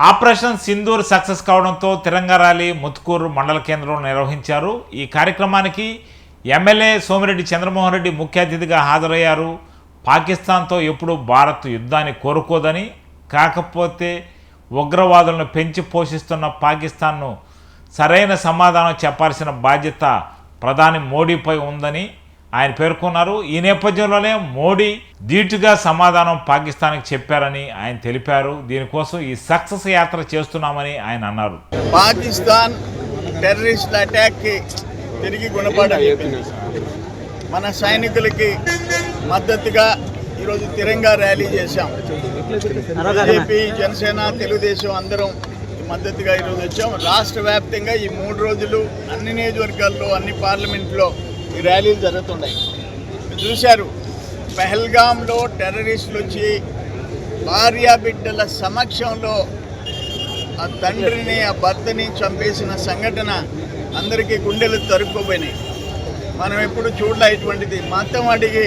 Operation Sindoor success కావడంతో తిరంగా rally Muthukur మండల కేంద్రంలో నిర్వహించారు. ఈ కార్యక్రమానికి ఎమ్మెల్యే సోమిరెడ్డి చంద్రమోహన్ రెడ్డి ముఖ్య అతిథిగా హాజరయ్యారు. పాకిస్తాన్తో ఎప్పుడూ భారత్ యుద్ధాన్ని కోరుకోదని కాకపోతే ఉగ్రవాదులను పెంచి పోషిస్తున్న పాకిస్తాన్ను సరైన సమాధానం చెప్పాల్సిన బాధ్యత ప్రధాని మోడీపై ఉందని ఆయన పేర్కొన్నారు ఈ నేపథ్యంలోనే మోడీ ధీటుగా సమాధానం పాకిస్తాన్కి చెప్పారని ఆయన తెలిపారు. దీనికోసం ఈ సక్సెస్ యాత్ర చేస్తున్నామని ఆయన అన్నారు. పాకిస్తాన్ టెర్రరిస్ట్ అటాక్కి తిరిగి గుణపడాలి మన సైనికులకి మద్దతుగా ఈరోజు తిరంగా ర్యాలీ చేశాం. బీజేపీ జనసేన తెలుగుదేశం అందరం ఈ మద్దతుగా ఈరోజు వచ్చాం. రాష్ట్ర వ్యాప్తంగా ఈ మూడు రోజులు అన్ని నియోజకవర్గాల్లో అన్ని పార్లమెంట్లో ఈ ర్యాలీలు జరుగుతున్నాయి. చూశారు పెహల్గాంలో టెర్రరిస్టులు వచ్చి భార్య బిడ్డల సమక్షంలో ఆ తండ్రిని ఆ భర్తని చంపేసిన సంఘటన అందరికీ గుండెలు తరుక్కుపోయినాయి. మనం ఎప్పుడు చూడలే ఇటువంటిది. మతం అడిగి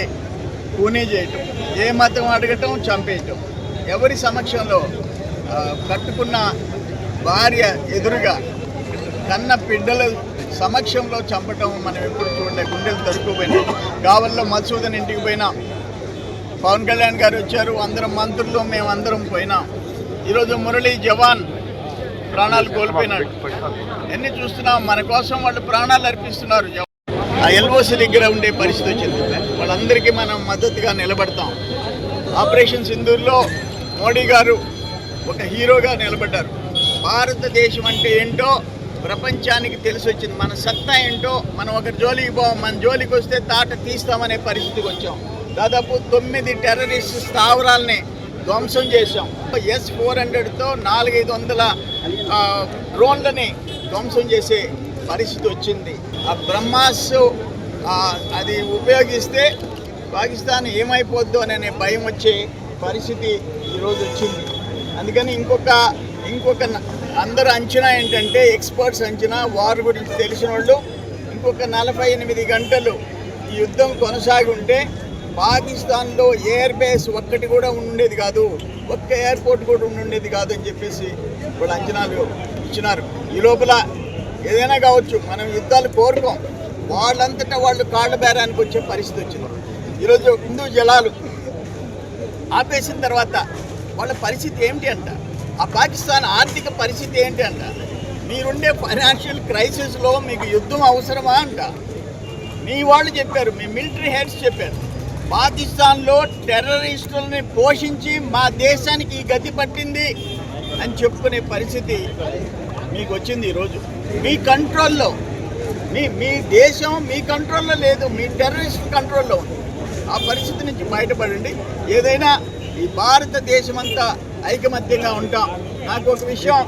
కూనీ చేయటం ఏ మతం అడగటం చంపేయటం. ఎవరి సమక్షంలో కట్టుకున్న భార్య ఎదురుగా కన్న బిడ్డల సమక్షంలో చంపటం మనం ఎప్పుడు చూడలే. గుండెలు తరుక్కుపోయినాయి కావల్లో మధుసూదన్ ఇంటికి పోయినా పవన్ కళ్యాణ్ గారు వచ్చారు. అందరం మంత్రులు మేమందరం పోయినాం. ఈరోజు మురళీ జవాన్ ప్రాణాలు కోల్పోయినాడు. ఎన్ని చూస్తున్నాం మన కోసం వాళ్ళు ప్రాణాలు అర్పిస్తున్నారు. జవాన్. ఆ ఎల్ఓసి దగ్గర ఉండే పరిస్థితి వచ్చింది. వాళ్ళందరికీ మనం మద్దతుగా నిలబడతాం. ఆపరేషన్ సింధూర్లో మోడీ గారు ఒక హీరోగా నిలబడ్డారు. భారతదేశం అంటే ఏంటో ప్రపంచానికి తెలిసి వచ్చింది. మన సత్తా ఏంటో మనం ఒక జోలికి పోం మన జోలికి వస్తే తాట తీస్తామనే పరిస్థితికి వచ్చాం. దాదాపు తొమ్మిది టెర్రరిస్ట్ స్థావరాలని ధ్వంసం చేశాం. ఎస్ ఫోర్ హండ్రెడ్తో నాలుగైదు వందల డ్రోన్లని ధ్వంసం చేసే పరిస్థితి వచ్చింది. ఆ బ్రహ్మాస్ అది ఉపయోగిస్తే పాకిస్తాన్ ఏమైపోద్దో అనే భయం వచ్చే పరిస్థితి ఈరోజు వచ్చింది. అందుకని ఇంకొక ఇంకొక అందరు అంచనా ఏంటంటే ఎక్స్పర్ట్స్ అంచనా వార్ గురించి తెలిసిన వాళ్ళు ఇంకొక నలభై ఎనిమిది గంటలు ఈ యుద్ధం కొనసాగి ఉంటే పాకిస్తాన్లో ఎయిర్ బేస్ ఒక్కటి కూడా ఉండేది కాదు ఒక్క ఎయిర్పోర్ట్ కూడా ఉండేది కాదు అని చెప్పేసి వాళ్ళు అంచనాలు ఇచ్చినారు. ఈ లోపల ఏదైనా కావచ్చు మనం యుద్ధాలు కోరుకోం. వాళ్ళంతటా వాళ్ళు కాళ్ళ బేరానికి వచ్చే పరిస్థితి వచ్చింది. ఈరోజు హిందూ జలాలు ఆపేసిన తర్వాత వాళ్ళ పరిస్థితి ఏమిటి అంట? ఆ పాకిస్తాన్ ఆర్థిక పరిస్థితి ఏంటి అంట? మీరుండే ఫైనాన్షియల్ క్రైసిస్లో మీకు యుద్ధం అవసరమా అంట? మీ వాళ్ళు చెప్పారు మీ మిలిటరీ హెడ్స్ చెప్పారు పాకిస్తాన్లో టెర్రరిస్టులని పోషించి మా దేశానికి ఈ గతి పట్టింది అని చెప్పుకునే పరిస్థితి మీకు వచ్చింది ఈరోజు. మీ కంట్రోల్లో మీ మీ దేశం మీ కంట్రోల్లో లేదు మీ టెర్రరిస్ట్ కంట్రోల్లో ఉంది. ఆ పరిస్థితి నుంచి బయటపడండి. ఏదైనా ఈ భారతదేశం అంతా ఐకమత్యంగా ఉంటాం. నాకు ఒక విషయం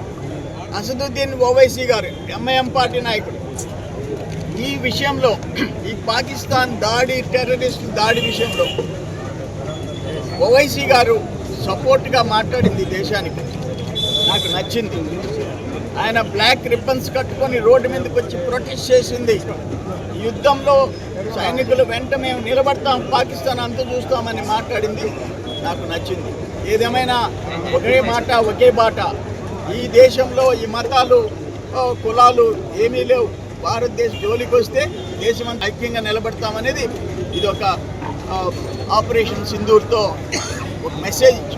అసదుద్దీన్ ఓవైసీ గారు ఎంఐఎం పార్టీ నాయకుడు. ఈ విషయంలో ఈ పాకిస్తాన్ దాడి టెర్రరిస్ట్ దాడి విషయంలో ఓవైసీ గారు సపోర్ట్గా మాట్లాడింది దేశానికి. నాకు నచ్చింది. ఆయన బ్లాక్ రిబ్బన్స్ కట్టుకొని రోడ్డు మీదకి వచ్చి ప్రొటెస్ట్ చేసింది. ఈ యుద్ధంలో సైనికులు వెంట మేము నిలబడతాం పాకిస్తాన్ అంత చూస్తామని మాట్లాడింది. నాకు నచ్చింది. ఏదేమైనా ఒకే మాట ఒకే బాట. ఈ దేశంలో ఈ మతాలు కులాలు ఏమీ లేవు. భారతదేశ జోలికి వస్తే దేశమంతా ఐక్యంగా నిలబడతామనేది ఇది ఒక ఆపరేషన్ సింధూర్తో ఒక మెసేజ్.